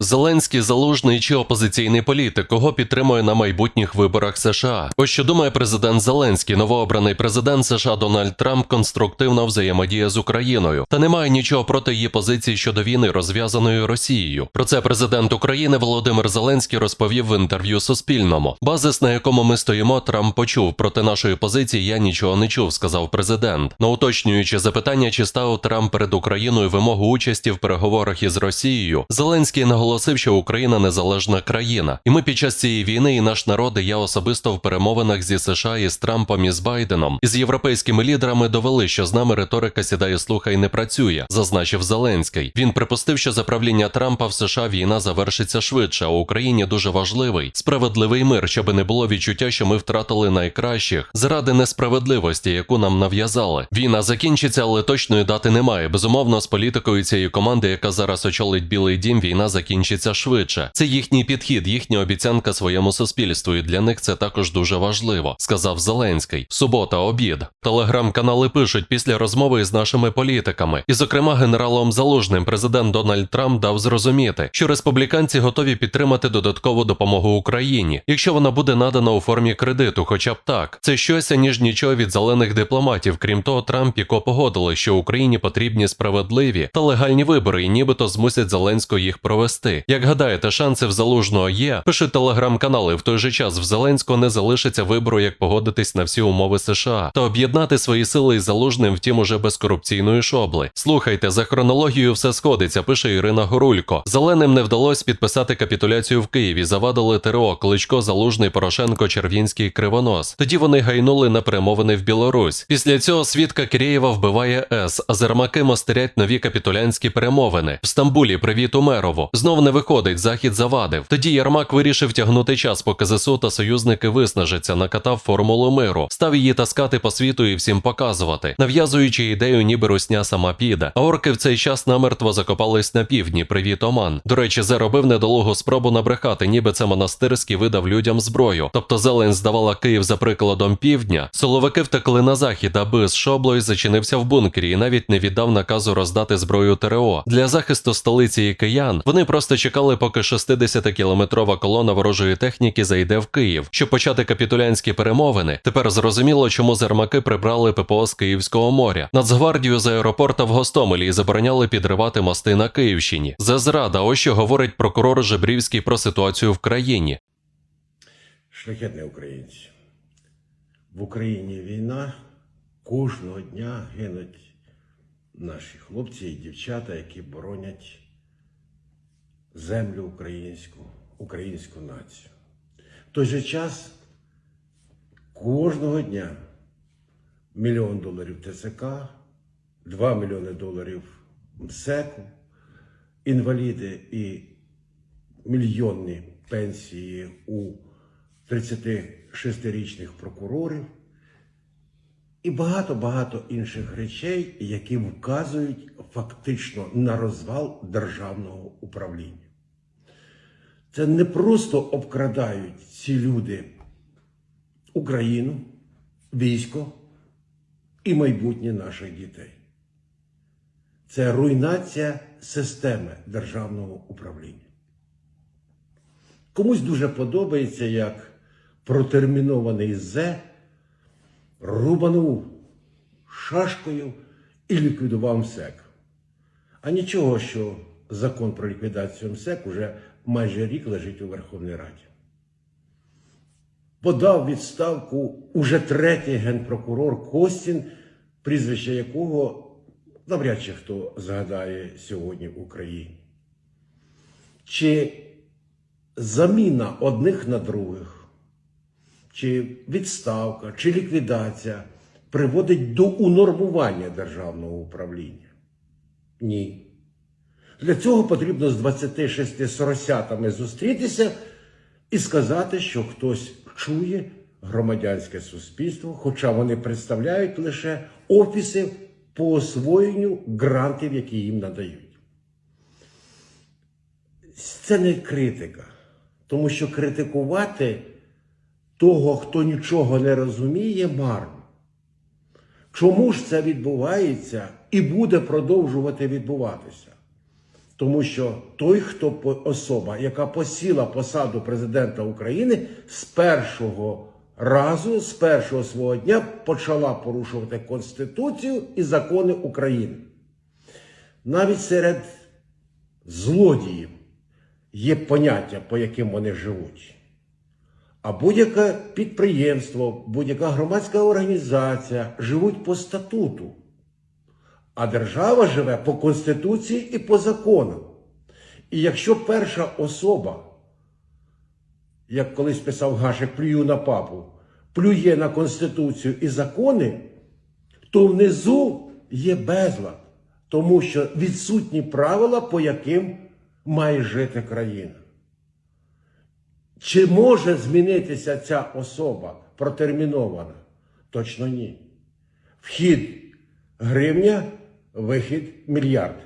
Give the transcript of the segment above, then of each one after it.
Зеленський залужний чи опозиційний політик, кого підтримує на майбутніх виборах США. Ось що думає президент Зеленський, новообраний президент США Дональд Трамп конструктивно взаємодіє з Україною та не має нічого проти її позиції щодо війни, розв'язаної Росією. Про це президент України Володимир Зеленський розповів в інтерв'ю Суспільному. Базис, на якому ми стоїмо, Трамп почув. Проти нашої позиції я нічого не чув, сказав президент. На уточнюючи запитання, чи ставив Трамп перед Україною вимогу участі в переговорах із Росією, Зеленський наголосив, що Україна незалежна країна, і ми під час цієї війни і наш народ, і я особисто в перемовинах зі США і з Трампом і з Байденом і з європейськими лідерами довели, що з нами риторика сідає слуха і не працює, зазначив Зеленський. Він припустив, що за правління Трампа в США війна завершиться швидше, а Україні дуже важливий справедливий мир, щоб не було відчуття, що ми втратили найкращих заради несправедливості, яку нам нав'язали. Війна закінчиться, але точної дати немає. Безумовно, з політикою цієї команди, яка зараз очолить Білий Дім, війна закінчиться швидше. Це їхній підхід, їхня обіцянка своєму суспільству, і для них це також дуже важливо, сказав Зеленський. Субота, обід. Телеграм-канали пишуть після розмови із нашими політиками, і, зокрема, генералом Залужним, президент Дональд Трамп дав зрозуміти, що республіканці готові підтримати додаткову допомогу Україні, якщо вона буде надана у формі кредиту, хоча б так. Це щось ніж нічого від зелених дипломатів. Крім того, Трамп і Ко погодили, що Україні потрібні справедливі та легальні вибори, і нібито змусять Зеленського їх провести. Як гадаєте, шанси в залужного є? Пишуть телеграм-канали. В той же час в Зеленського не залишиться вибору, як погодитись на всі умови США та об'єднати свої сили із залужним, втім уже без корупційної шобли. Слухайте, за хронологією все сходиться. Пише Ірина Горулько. Зеленим не вдалося підписати капітуляцію в Києві. Завадили ТРО Кличко, Залужний, Порошенко, Червінський, Кривонос. Тоді вони гайнули на перемовини в Білорусь. Після цього свідка Кирєєва вбиває С, а зермаки мостерять нові капітулянські перемовини. В Стамбулі привіт Умерову. Знов не виходить, захід завадив. Тоді Єрмак вирішив тягнути час, поки ЗСУ та союзники виснажаться, накатав формулу миру, став її таскати по світу і всім показувати, нав'язуючи ідею, ніби русня сама піде. А орки в цей час намертво закопались на півдні. Привіт, Оман. До речі, Зе робив недолугу спробу набрехати, ніби це монастирський видав людям зброю. Тобто Зелень здавала Київ за прикладом півдня. Силовики втекли на захід, аби з шоблою зачинився в бункері і навіть не віддав наказу роздати зброю ТРО. Для захисту столиці і киян вони просто чекали, поки 60-кілометрова колона ворожої техніки зайде в Київ, щоб почати капітулянські перемовини. Тепер зрозуміло, чому зермаки прибрали ППО з Київського моря. Нацгвардію з аеропорта в Гостомелі забороняли підривати мости на Київщині. Це зрада, ось що говорить прокурор Жебрівський про ситуацію в країні. Шляхетні українці. В Україні війна. Кожного дня гинуть наші хлопці і дівчата, які боронять землю українську, українську націю. В той же час кожного дня мільйон доларів ТЦК, 2 мільйони доларів МСЕКу, інваліди і мільйонні пенсії у 36-річних прокурорів і багато-багато інших речей, які вказують фактично на розвал державного управління. Це не просто обкрадають ці люди Україну, військо і майбутнє наших дітей. Це руйнація системи державного управління. Комусь дуже подобається, як протермінований Зе рубанув шашкою і ліквідував МСЕК. А нічого, що закон про ліквідацію МСЕК уже майже рік лежить у Верховній Раді. Подав відставку уже третій генпрокурор Костін, прізвище якого навряд чи хто згадає сьогодні в Україні. Чи заміна одних на других, чи відставка, чи ліквідація приводить до унормування державного управління? Ні. Для цього потрібно з 26 соросятами зустрітися і сказати, що хтось чує громадянське суспільство, хоча вони представляють лише офіси по освоєнню грантів, які їм надають. Це не критика, тому що критикувати того, хто нічого не розуміє, марно. Чому ж це відбувається і буде продовжувати відбуватися? Тому що той, хто особа, яка посіла посаду президента України, з першого разу, з першого свого дня почала порушувати Конституцію і закони України. Навіть серед злодіїв є поняття, по яким вони живуть. А будь-яке підприємство, будь-яка громадська організація живуть по статуту. А держава живе по Конституції і по законам. І якщо перша особа, як колись писав Гашек, плюю на папу, плює на Конституцію і закони, то внизу є безлад, тому що відсутні правила, по яким має жити країна. Чи може змінитися ця особа протермінована? Точно ні. Вхід гривня, вихід мільярд.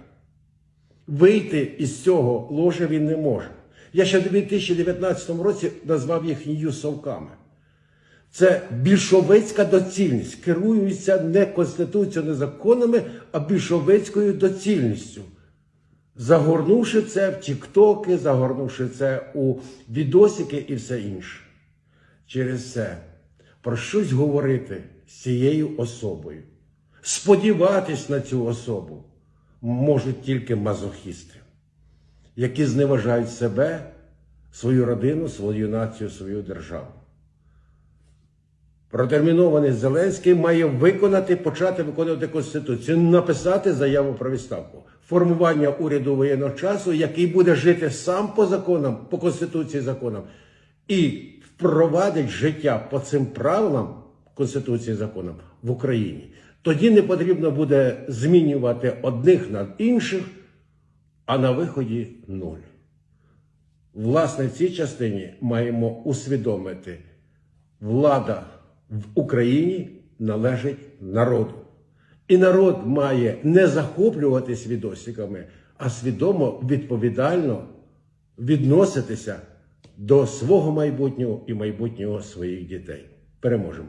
Вийти із цього ложа він не може. Я ще в 2019 році назвав їх нью-совками. Це більшовицька доцільність. Керуються не Конституцією, не законами, а більшовицькою доцільністю. Загорнувши це в тіктоки, загорнувши це у відосики і все інше. Через це про щось говорити з цією особою. Сподіватись на цю особу можуть тільки мазохісти, які зневажають себе, свою родину, свою націю, свою державу. Протермінований Зеленський має виконати, почати виконувати Конституцію, написати заяву про відставку. Формування уряду воєнного часу, який буде жити сам по законам, по Конституції законам, і впровадить життя по цим правилам Конституції законам в Україні. Тоді не потрібно буде змінювати одних над інших, а на виході нуль. Власне, в цій частині маємо усвідомити, влада в Україні належить народу. І народ має не захоплюватись відосиками, а свідомо відповідально відноситися до свого майбутнього і майбутнього своїх дітей. Переможемо!